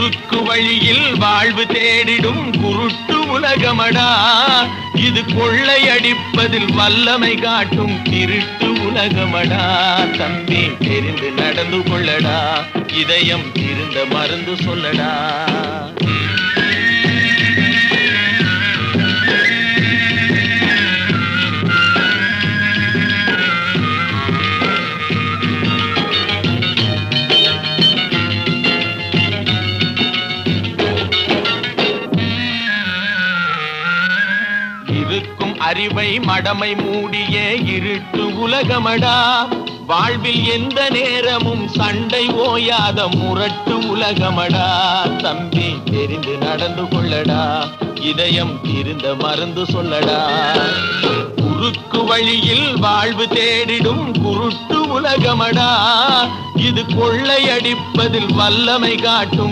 குறுக்கு வழியில் வாழ்வு தேடிடும் குருட்டு உலகமடா. இது கொள்ளையடிப்பதில் வல்லமை காட்டும் திருட்டு உலகமடா. தம்பி தெரிந்து நடந்து கொள்ளடா. இதயம் இருந்த மருந்து சொல்லடா. இருக்கும் அறிவை மடமை மூடிய இருட்டு உலகமடா. வாழ்வில் எந்த நேரமும் சண்டை ஓயாத முரட்டு உலகமடா. தம்பி தெரிந்து நடந்து கொள்ளடா. இதயம் இருந்த மருந்து சொல்லடா. குறுக்கு வழியில் வாழ்வு தேடிடும் குருட்டு உலகமடா. இது கொள்ளையடிப்பதில் வல்லமை காட்டும்